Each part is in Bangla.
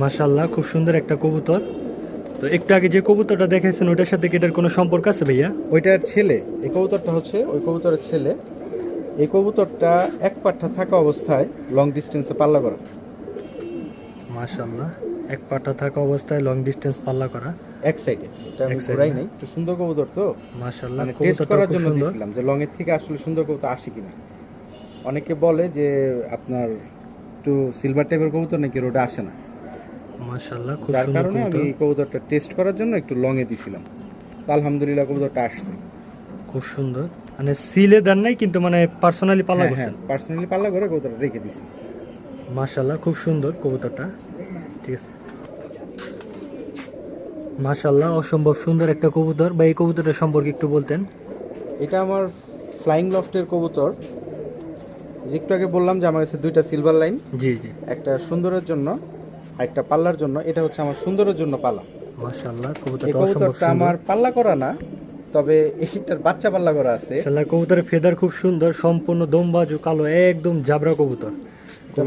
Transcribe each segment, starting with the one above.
মাশাল্লাহ খুব সুন্দর একটা কবুতর। তো একটু আগে যে কবুতরটা দেখেছেন ওটার সাথে কি এটার কোনো সম্পর্ক আছে ভাইয়া? ওইটার ছেলে এই কবুতরটা হচ্ছে ওই কবুতরের ছেলে। এই কবুতরটা এক পাঠা থাকা অবস্থায় লং ডিস্টেন্সে পাল্লা করা। মাশাল্লাহ এক পাটা থাকা অবস্থায় লং ডিস্টেন্স পাল্লা করা। এক সাইডে এটা আমি ঘুরাই নাই। একটু সুন্দর কবুতর তো। মাশাল্লাহ মানে টেস্ট করার জন্য। দিয়েছিলাম যে লং এর থেকে আসলে সুন্দর কবুতর আসে কিনা। অনেকে বলে যে আপনার একটু সিলভার টাইপের কবুতর নাকি রোডে আসে না? মাশাল্লাহ খুব যার সুন্দর কারণে আমি এই কবুতরটা টেস্ট করার জন্য একটু লং এ দিছিলাম। তো আলহামদুলিল্লাহ কবুতরটা আসছে। খুব সুন্দর। মানে সিলে দেন নাই কিন্তু মানে পার্সোনালি পাল্লা হ্যাঁ করছেন? পার্সোনালি পাল্লা করে কবুতরটা রেখে দিছি। মাশাল্লাহ খুব সুন্দর কবুতরটা। ঠিক আছে। মাশাল্লাহ অসম্ভব সুন্দর একটা কবুতর। বা এই কবুতরটা সম্পর্কে একটু বলতেন। এটা আমার ফ্লাইং লফটের কবুতর। একটু আগে বললাম যে আমার কাছে দুইটা সিলভার লাইন জি জি। একটা সুন্দরের জন্য আর একটা পাল্লার জন্য। এটা হচ্ছে আমার সুন্দরের জন্য পালা কবুতরটা সুন্দর। আমার পাল্লা করা না তবে এইটার বাচ্চা পাল্লা করা আছে। মাশাল্লাহ কবুতরের ফেদার খুব সুন্দর সম্পূর্ণ দমবাজু কালো একদম জাবরা কবুতর।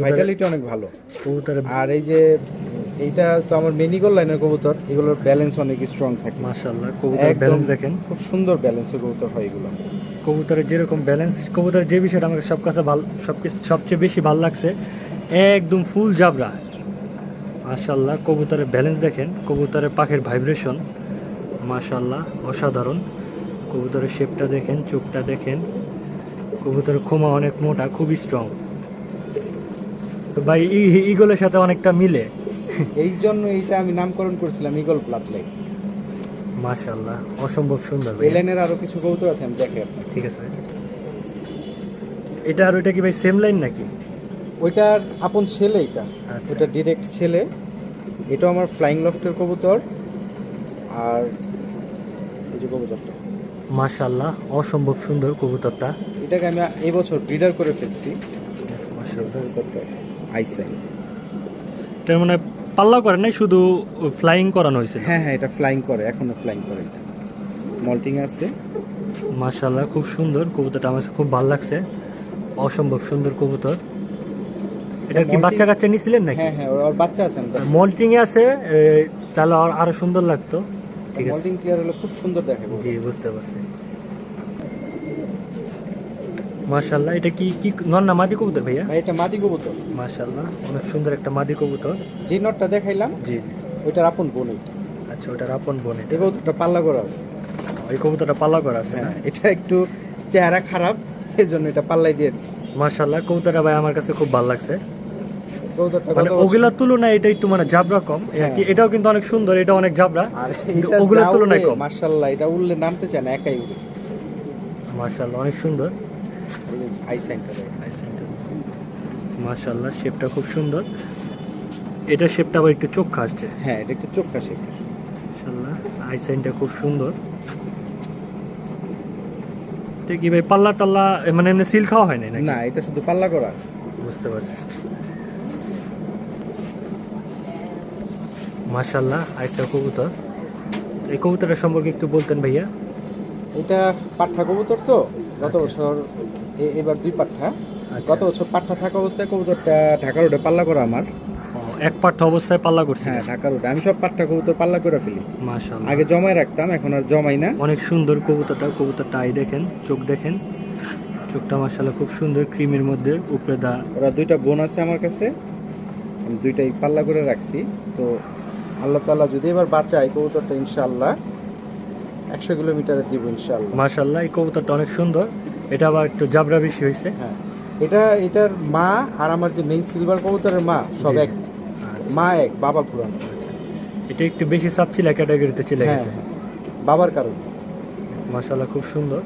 ভাইটালিটি অনেক ভালো। কবুতরের আর এই যে এইটা তো আমার মেনিগোল লাইনের কবুতর এগুলোর ব্যালেন্স অনেক স্ট্রং থাকে। মাশাল্লাহ কবুতরের একদম ব্যালেন্স দেখেন। খুব সুন্দর ব্যালেন্সের কবুতর হয় এগুলো। কবুতরের যেরকম ব্যালেন্স কবুতরের যে বিষয়টা আমাকে সব কাছে ভালো সব সবচেয়ে বেশি ভালো লাগছে একদম ফুল জাবরা। মাশাল্লাহ কবুতরের ব্যালেন্স দেখেন কবুতরের পাখির ভাইব্রেশন মাশাল্লাহ অসাধারণ। কবুতরের শেপটা দেখেন চোখটা দেখেন কবুতরের খোমা অনেক মোটা খুবই স্ট্রং তো ভাই ইগলের সাথে অনেকটা মিলে। এই জন্য এইটা আমি নামকরণ করেছিলাম ইগল ব্লাড লাইন মাশাল্লাহ অসম্ভব সুন্দর এই লাইনের আরও কিছু কবুতর আছে আমি দেখে আপনাকে। ঠিক আছে এটা আর ওইটা কি ভাই সেম লাইন নাকি? ওইটার আপন ছেলে এটা। আচ্ছা। ওটা ডিরেক্ট ছেলে। এটা আমার ফ্লাইং লফটের কবুতর। আর এই যে কবুতরটা। মাশাল্লাহ অসম্ভব সুন্দর কবুতরটা। এটাকে আমি এবছর ব্রিডার করে ফেলছি। মাশাল্লাহ কবুতরটা আইসাই। এটার মানে পাল্লা করে নাই শুধু ফ্লাইং করানো হয়েছে। হ্যাঁ হ্যাঁ এটা ফ্লাইং করে এখনও ফ্লাইং করে এটা। মল্টিং আছে। মাশাল্লাহ খুব সুন্দর কবুতরটা আমার খুব ভালো লাগছে। অসম্ভব সুন্দর কবুতর। এটা কি বাচ্চা কাচ্চা নিছিলেন নাকি? হ্যাঁ হ্যাঁ ওর বাচ্চা আছে মল্টিং এ আছে তাহলে আর- আরও সুন্দর লাগতো। ঠিক আছে। মল্টিং ক্লিয়ার হলে খুব সুন্দর দেখে কবুতর। জি বুঝতে পারছি। মাশাল্লাহ এটা কি কি নর না মাদি কবুতর ভাইয়া? ভাই এটা মাদি কবুতর। মাশাল্লাহ অনেক সুন্দর একটা মাদি কবুতর। যে নটটা দেখাইলাম জি। ওইটার আপন বোন এটা। আচ্ছা ওটার আপন বোন এটা। কবুতরটা পাল্লা করা আছে। এই কবুতরটা পাল্লা করা আছে না? হ্যাঁ এটা একটু চেহারা খারাপ এর জন্য এটা পাল্লাই দিয়ে দিচ্ছি মাশাল্লাহ কবুতরটা ভাই আমার কাছে খুব ভালো লাগছে। মানে ওগুলার তুলনায় এটা একটু মানে জাবরা কম। কি এটাও কিন্তু অনেক সুন্দর এটা অনেক জাবরা। তুলনায় কম। এটা নামতে চায় না একাই মাশাল্লাহ অনেক সুন্দর। আই সাইনটা মাশাল্লাহ শেপটা খুব সুন্দর। এটা শেপটা আবার একটু চোখ আসছে হ্যাঁ এটা একটু চোখ কাশে মাশাল্লাহ আই সাইনটা খুব সুন্দর। এটা কি ভাই পাল্লা টাল্লা মানে এমনি সিল খাওয়া হয় নাই না এটা শুধু পাল্লা করা আছে। বুঝতে পারছি। মাশাল্লাহ আরেকটা কবুতর। এই কবুতরের সম্পর্কে একটু বলতেন ভাইয়া। এটা পাঠা কবুতর তো গত আচ্ছা। বছর এবার দুই পাঠা আচ্ছা। গত বছর পাঠা থাকা অবস্থায় কবুতরটা ঢাকা রোডে পাল্লা করা আমার। এক পাঠ্য অবস্থায় পাল্লা করছি হ্যাঁ ঢাকা রোডে। আমি সব পাঠা কবুতর পাল্লা করে ফেলি। মাশাল্লাহ আগে জমায় রাখতাম এখন আর জমাই না। অনেক সুন্দর কবুতরটা কবুতরটা আই দেখেন চোখ দেখেন। চোখটা মাশাল্লাহ খুব সুন্দর ক্রিমের মধ্যে উপরে দা। ওরা দুইটা বোন আছে আমার কাছে আমি দুইটাই পাল্লা করে রাখছি। তো আল্লাহ তাআলা যদি এবার বাঁচায় কবুতরটা ইনশাআল্লাহ একশো কিলোমিটারে দিব ইনশাআল্লাহ। মাশাল্লাহ এই কবুতরটা অনেক সুন্দর। এটা আবার একটু জাবরা বেশি হয়েছে। হ্যাঁ। এটা এটার মা আর আমার যে মেইন সিলভার কবুতরের মা সব। এক। মা এক বাবা পুরানো আচ্ছা। এটা একটু বেশি সাপচিলা ক্যাটাগরিতে চলে হ্যাঁ গেছে। হ্যাঁ। বাবার কারণে। মাশাল্লাহ খুব সুন্দর।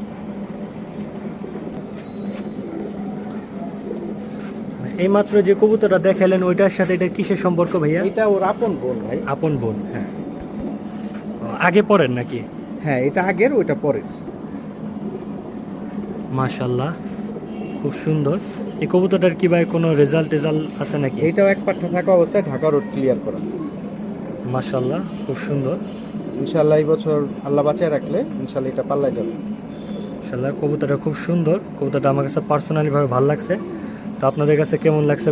এই মাত্র যে কবুতরটা দেখালেন ওইটার সাথে এটা কিসের সম্পর্ক ভাইয়া? এটা ওর আপন বোন ভাই। আপন বোন হ্যাঁ। আগে পড়েন নাকি? হ্যাঁ এটা আগের ওইটা পরের। মাশাল্লাহ খুব সুন্দর। এই কবুতরটার কি ভাই কোনো রেজাল্ট টেজাল্ট আছে নাকি? এটাও এক পাঠা থাকা অবস্থায় ঢাকা রোড ক্লিয়ার করা। মাশাল্লাহ খুব সুন্দর। ইনশাল্লাহ এই বছর আল্লাহ বাঁচায় রাখলে ইনশাল্লাহ এটা পাল্লায় যাবে। ইনশাল্লাহ কবুতরটা খুব সুন্দর। কবুতরটা আমার কাছে পার্সোনালিভাবে ভালো লাগছে। তো আপনাদের কাছে কেমন লাগছে